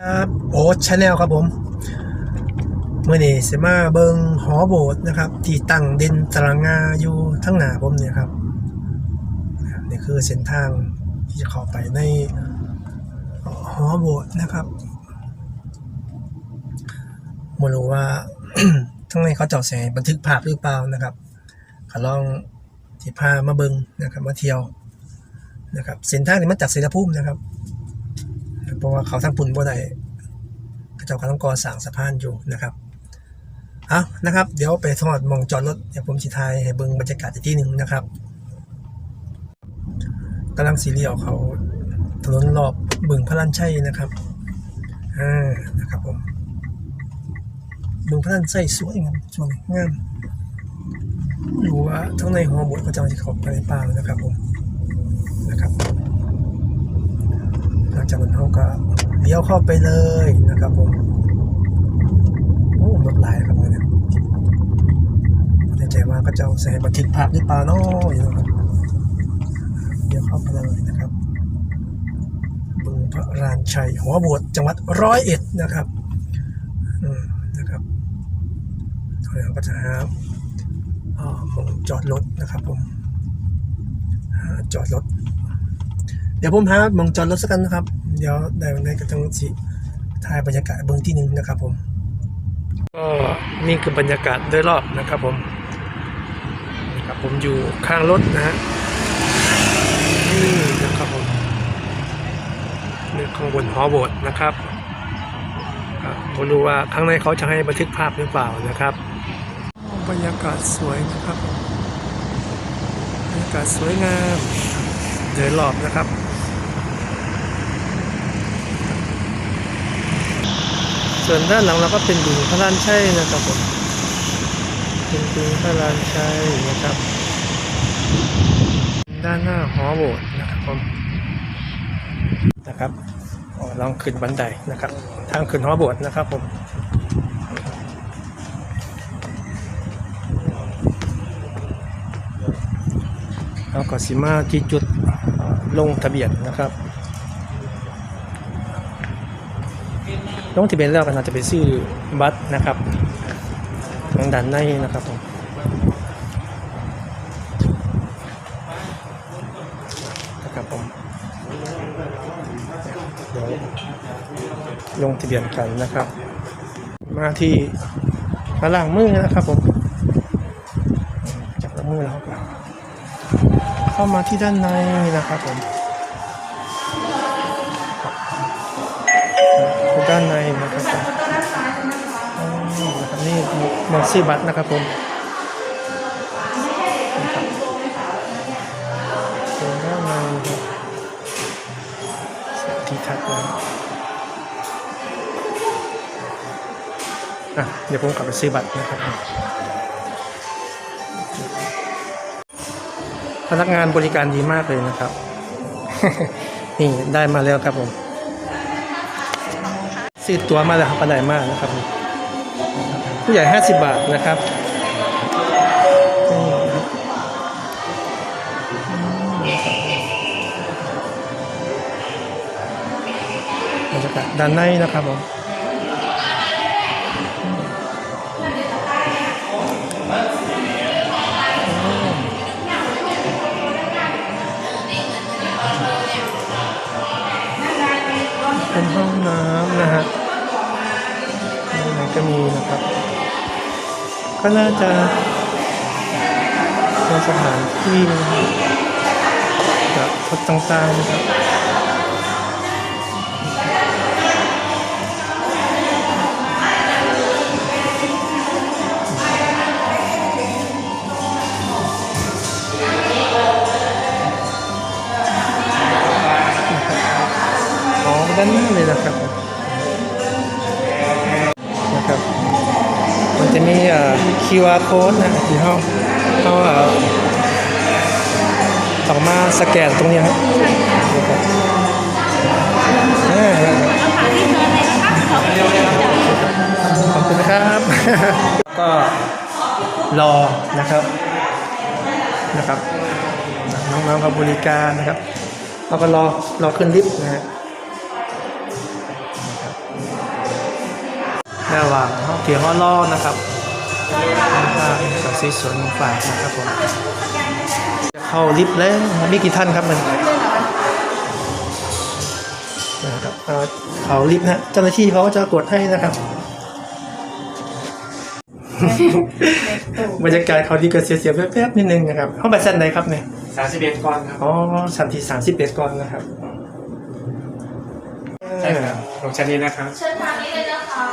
ครับโอ๊ตชาแนลครับผมเมื่อนี้เสมาเบิงหอโบสถ์นะครับ ที่ตั้งเด่นตรางงาอยู่ทั้งหนาผมเนี่ยครับนี่คือเส้นทางที่จะเข้าไปในหอโบสถ์นะครับไม่รู้ว่าทั้งในเขาเจาะแสงบันทึกภาพหรือเปล่านะครับขอลองที่พามาเบิงนะครับมาเที่ยวนะครับเส้นทางนี้มันจากเสรภูมินะครับ เพราะว่าเขาทั้งปุ่นบ่ได้เขาเจ้าก็ต้องก่อสร้างสะพานอยู่นะครับเอานะครับ เดี๋ยวไปทอดมองจอดรถเดี๋ยวผมสิทายให้เบิ่งบรรยากาศอีกที่หนึ่งนะครับกำลังสีเลียวเขาถนนรอบบึงพระลันชัยนะครับอ่านะครับผมบึงพระลันชัยสวยงามสวยงามดูว่าทั้งในหอโบสถ์เขาจะเอาที่เขาไปในป่านะครับผมนะครับ หลังจากนั้นเขาก็เลี้ยวเข้าไปเลยนะครับผมโอ้รถหลายครับเนี่ยแน่ใจว่าก็จะใส่บันทึกภาพหรือเปล่าเนาะอยู่นะครับเลี้ยวเข้าไปเลยนะครับบึงพระรานชัยหัวบวชจังหวัดร้อยเอ็ดนะครับอืมนะครับตอนนี้เราก็จะหาอ่าหมองจอดรถนะครับผมจอดรถ ดี๋ยวผมหามองจอดรถสักกันนะครับ เดี๋ยวได้วันไหนก็ต้องสิถ่ายบรรยากาศเบื้องที่หนึ่งนะครับผมก็นี่คือบรรยากาศโดยรอบนะครับผมครับผมอยู่ข้างรถนะฮะนี่นะครับผมนี่ข้างบนหอโบสถ์นะครับอะผมรู้ว่าข้างในเขาจะให้บันทึกภาพหรือเปล่านะครับ บรรยากาศสวยนะครับบรรยากาศสวยงามโดยรอบนะครับ ส่วนด้านหลังเราก็เป็นบึงพระลานชัยนะครับผมเป็นบึงพระลานชัยนะครับ ด้านหน้าหอโบสถ์นะครับผมนะครับลองขึ้นบันไดนะครับ ทางขึ้นหอโบสถ์นะครับผมแล้วก็สิมาที่จุดลงทะเบียนนะครับ ลงทะเบียนแล้วก็น่าจะไปซื้อบัตรนะครับทางด้านในนะครับผมนะครับผมเดี๋ยวลงทะเบียนกันนะครับ มาที่มาล่างมือนะครับผมจากมือแล้วก็เข้ามาที่ด้านในนะครับผม ด้านในนะครับผมอ๋อนะครับนี่มอนซีบัตนะครับผมด้านในครับที่ทัดนะอะเดี๋ยวผมกลับไปซื้อบัตรนะครับพนักงานบริการดีมากเลยนะครับ นี่ได้มาแล้วครับผม ซื้อตั๋วมาแล้วครับปันไดมากนะครับ ผู้ใหญ่ 50บาทนะครับาทนะครับบรรยากาศด้านในนะครับผม นีนะครับ ก็น่าจะเป็นสถานที่นะครับแบบทดต่างๆนะครับด้านหน้าเลยนะครับ QR code นะที่เขาเขาเอ่อต่อมาสแกนตรงนี้ครับนะครับอ่าขอบคุณนะครับ ก็รอนะครับนะครับ น้องๆเขาบริการนะครับเราก็รอรอขึ้นลิฟต์นะฮะระหว่างห้องเกียร์ห้อล้อนะครับ กับซีสวนฝ่ายนะครับผมจะเข้าลิฟต์แล้วมีกี่ท่านครับมันนะครับเอาเขาลิฟต์นะเจ้าหน้าที่เขาก็จะกดให้นะครับบรรยากาศเขาดีก็เสียๆแป๊บๆนิดนึงนะครับห้องแบบเส้นไหนครับเนี่ยสามสิบเอ็ดก้อนครับอ๋อชั้นที่สามสิบเอ็ดก่อนนะครับใช่ครับลงชั้นนี้นะครับเชิญทางนี้เลยนะคะ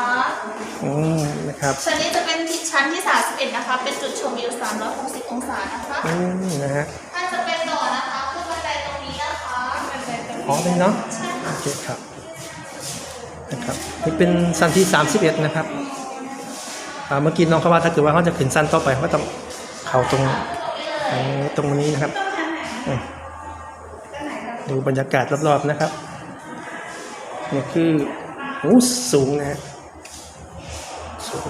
อืมนะครับชั้นนี้จะเป็น ชั้นที่ 31 นะคะ เป็นจุดชมวิว 360 องศานะคะอืมนะฮะถ้าจะเป็นต่อนะคะขึ้นบันไดตรงนี้นะคะบันไดตรงนี้อ๋อเป็นเนาะโอเคครับนะครับนี่เป็นสั้นที่สามสิบเอ็ดนะครับอ่าเมื่อกี้น้องเขาว่าถ้าเกิดว่าเขาจะขึ้นสั้นต่อไปเขาก็ต้องเข่าตรงตรงตรงนี้นะครับอืมดูบรรยากาศรอบๆนะครับนี่คือโอ้สูงนะฮะสูง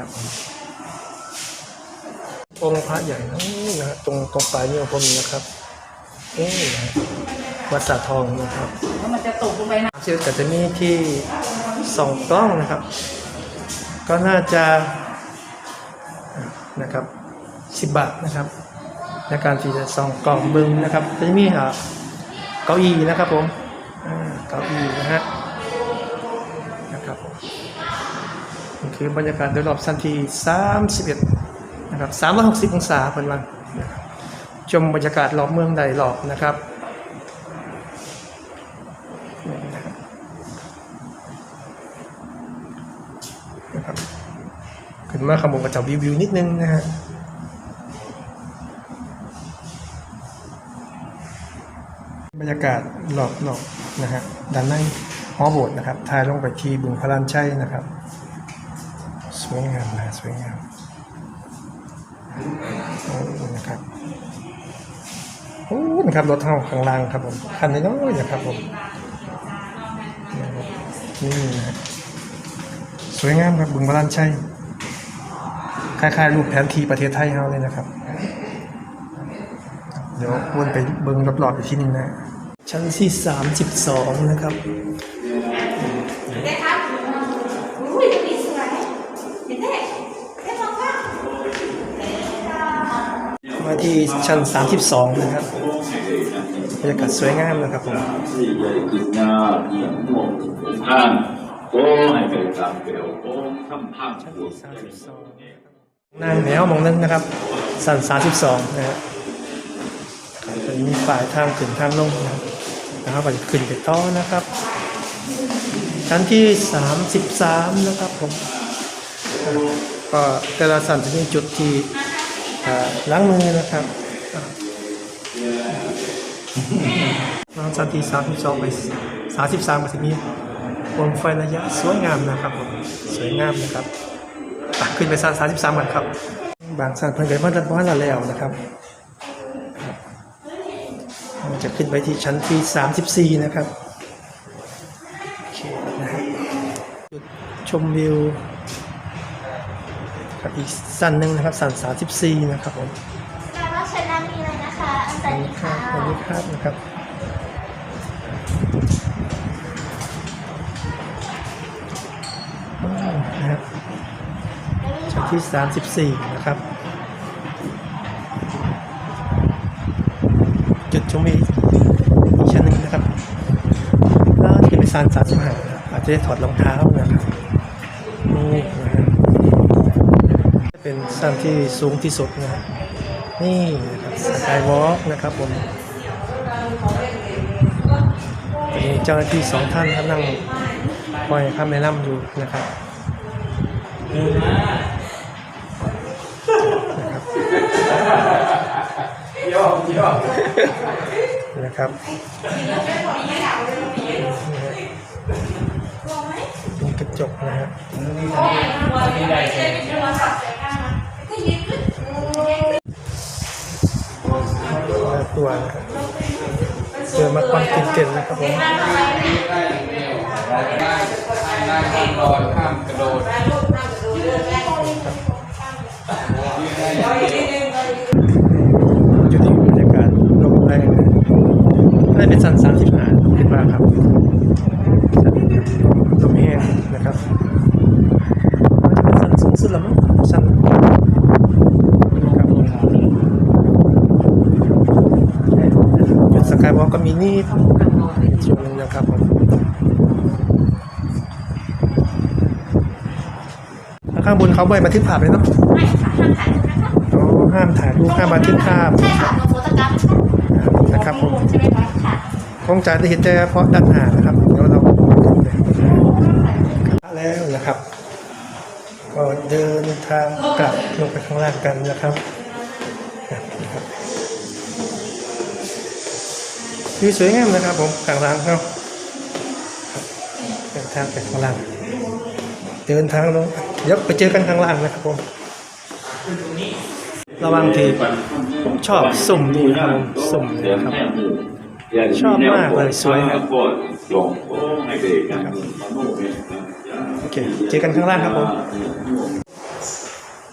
นะครับ องค์พระใหญ่นะนี่นะฮะตรงตรงปลายนิ้วผมนะครับนี่นะฮะวัดสาทองนะครับแล้วมันจะตกลงไปนะเชื่อแต่จะมีที่ส่องกล้องนะครับ ก็น่าจะนะครับสิบบาทนะครับ ในการที่จะส่องกล้องบึงนะครับจะมีอ่าเก้าอี้นะครับผมอ่าเก้าอี้นะฮะ คือบรรยากาศโดยรอบสันที31นะครับ360 องศาเป็นวันนะครับชมบรรยากาศรอบเมืองใดรอบนะครับขึ้นมาขโมงกระจ้าวิววิวนิดนึงนะฮะบรรยากาศรอบรอบนะฮะด้านในหอโบสถ์นะครับทายลงไปที่บึงพลานชัยนะครับ สวยงามนะสวยงามโอ้นะครับโอ้นะครับรถเท่าข้างล่างครับผมคันน้อยๆนะครับผมนี่นะสวยงามครับบึงบาลานชัยคล้ายๆรูปแผนที่ประเทศไทยเราเลยนะครับ เดี๋ยววนไปเบิ้งรอบๆอีกทีหนึงนะชั้นที่ 32 นะครับ เด็กครับอุ้ยตรงนี้สวยเห็นไหมเด็กมองว่า มา ที่ชั้น 32 นะครับบรรยากาศสวยงามนะครับผมนั่งแมวมองนึงนนะครับ สัน 32 นะฮะจะมีฝ่ายทางขึ้นทางลงนะครับอาจจะขึ้นไปต่อนะครับ ชั้นที่ 33 นะครับผมก็แต่ละสันจะมีจุดที่ ล้างมือนะครับอ่าน้องสันที่32ไป33ก็จะมีโคมไฟระยะสวยงามนะครับผมสวยงามนะครับขึ้นไปสั้น33ก่อนครับ บางสั้นเพิ่งเกิดมาจากบ้านเราแล้วนะครับครับเราจะขึ้นไปที่ชั้นที่34นะครับโอเคนะฮะจุดชมวิว ครับอีกสั้นหนึ่งนะครับสั้น34นะครับผมแปลว่าชั้นนั้นมีอะไรนะคะอันสใส่วัสดีครัค่ะบสวัสดีครับนะครับอืมนะครับชั้นที่34นะครับ จุดชมวิวอีกชั้นหนึ่งนะครับแล้วที่ไปซานสามสิบห้าอาจจะได้ถอดรองเท้านะครับนี่นะฮะจะเป็น สั้นที่สูงที่สุดนะฮะนี่นะครับสกายวอล์กนะครับผมมีเจ้าหน้าที่สองท่านครับนั่งคอยคำแนะนำอยู่นะครับนี่นะครับนะครับกระจกนะฮะ ตัวนะครับเจอมาความตื่นเต้นนะครับผมนอนข้ามกระโดดอยู่ที่บรรยากาศลมแรงได้เป็นสันสามสิบห้าคิดว่าครับลมแห้งนะครับน่าจะเป็นสันสูงสุดแล้วมั้งสันนะครับจุด สกายวอล์กก็มีนี่ช่วงหนึงนะครับผมแล้วข้างบนเขาบ่อยบันทึกภาพเลยเนาะไม่ค่ะห้ามถ่ายรูปนะคะอ๋อห้ามถ่ายรูปห้ามบันทึกภาพใช่ค่ะโนโฟโตกราฟนะครับผมใช่ไหมคะค่ะคงจะได้เห็นแต่เฉพาะด้านหน้านะครับเดี๋ยวเราแล้วนะครับ ก็เดินทางกลับลงไปข้างล่างกันนะครับ วิวสวยงามนะครับผมข้างล่างเขาครับเดินทางไปข้างล่าง เดินทางลงเดี๋ยวไปเจอกันข้างล่างนะครับผมระวังทีผมชอบสุ่มนี่นะครับสุ่มนี่นะครับชอบมากเลยสวยครับโอเคเจอกันข้างล่างครับผม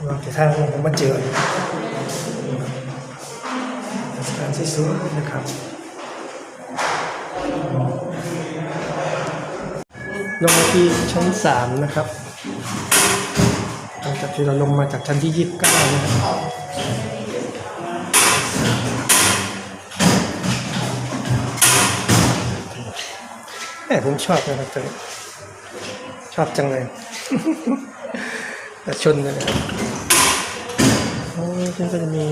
เราจะทางผมมาเจอสถานที่สวยนะครับ ลงมาที่ชั้นสามนะครับหลังจากที่เราลงมาจากชั้นที่ยี่สิบเก้านะครับแหมผมชอบนะครับตัวนี้ชอบจังเลย แต่ชนเลยนะครับโอ้ยก็จะมี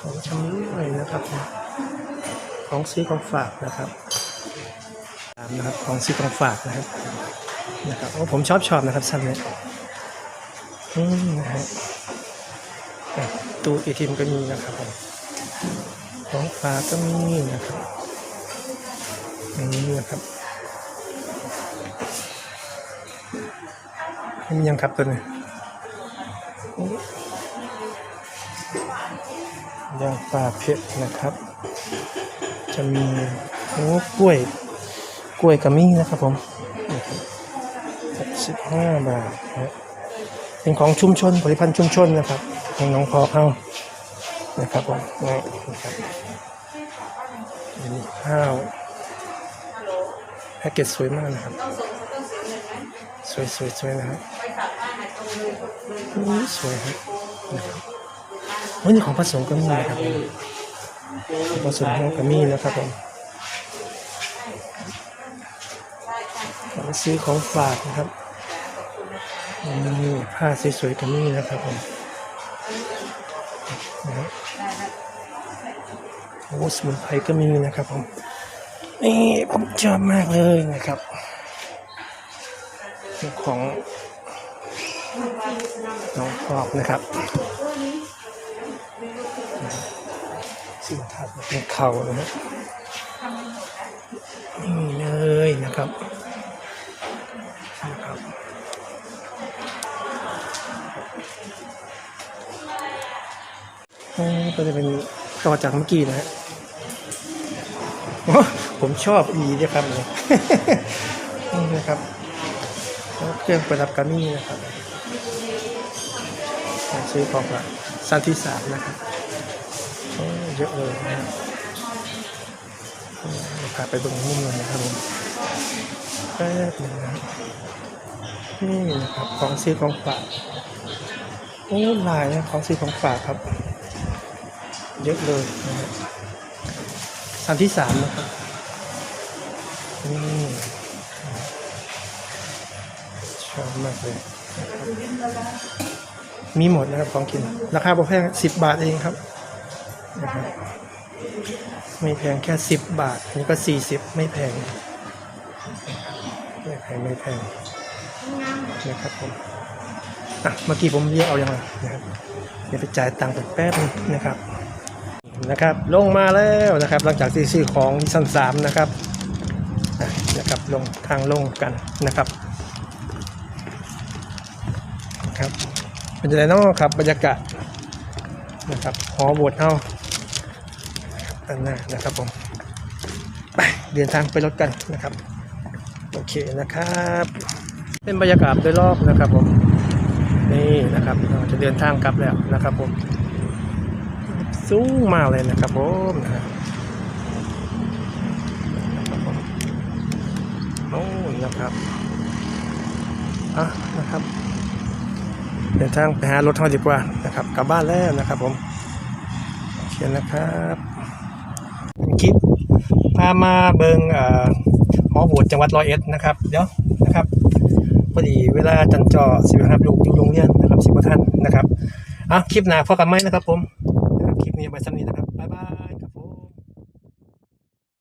ของชำร่วยนะครับ ของซื้อของฝากนะครับ นะครับของซื้อของฝากนะครับนะครับโอ้ผมชอบชอบนะครับสั้นเนี่ยอืมนะฮะตู้เอทีมก็มีนะครับผมของฝากก็มีนะครับนี่นะครับนี่ยังครับตัวนี้ย่างปลาเผ็ดนะครับ จะมีโอ้กล้วย ล้วยกระมี่นะครับผมสิบห้าบาทนะเป็นของชุมชนผลิตภัณฑ์ชุมชนนะครับของน้องพอเข้านะครับผมนี่นะครับข้าวแพ็กเกจสวยมากนะครับ สวยสวยสวยนะครับสวยครับนะครับวันนี้ของผสมก็มีนะครับผมผสมของก็มีนะครับผม ซื้อของฝากนะครับนี่ผ้าสวยๆก็มีนะครับผมนะโอ้สมุนไพรก็มีนะครับผมนี่ผมชอบมากเลยนะครับของน้องกรอบนะครับสิ่งถัดเป็นเขานะฮะนี่เลยนะครับ ก็จะเป็นต่อจากเมื่อกี้นะฮะผมชอบอีนะครับเนี่ยนะครับเครื่องประดับกามี่นะครับซื้อของละสันที่สามนะครับเยอะเลยนะครับพาไปเบิ่งมุมเลยนะครับผมแป๊บนึงนะนี่นะครับของซื้อของฝากโอ้หลายนะของซื้อของฝากครับ เยอะเลยนะครับอันที่สามนะครับนี่ชอบมากเลยมีหมดนะครับของกิน ราคาแพงสิบบาทเองครับนะครับไม่แพงแค่สิบบาท นี่ก็สี่สิบไม่แพง ไม่แพงไม่แพงนะครับผมอะเมื่อกี้ผมเรียกเอาอย่างไรนะครับ เดี๋ยวไปจ่ายตังค์ไปแป๊บนึงนะครับ นะครับ ลงมาแล้วนะครับ หลังจากที่ซื้อของที่ชั้นสามนะครับนะครับลงทางลงกันนะครับครับเป็นยังไงเนาะครับบรรยากาศนะครับหอโบสถ์เฮาอันหน้านะครับผมไปเดินทางไปรถกันนะครับโอเคนะครับ เป็นบรรยากาศโดยรอบนะครับผมนี่นะครับเราจะเดินทางกลับแล้วนะครับผม สูงมากเลยนะครับผมนะฮะนะครับผมโอ้นะครับอะนะครับ เดินทางไปหารถเราดีกว่านะครับกลับบ้านแล้วนะครับผมโอเคนะครับคลิปพามาเบิงอ่อหอโหวตจังหวัดร้อยเอ็ดนะครับเดี๋ยวนะครับพอดีเวลาจันจอสิบครับลูกอยู่โรงเรียนนะครับสิบท่านนะครับอะคลิปหน้าพอกันไหมนะครับผม คลิปนี้ไปสักนิด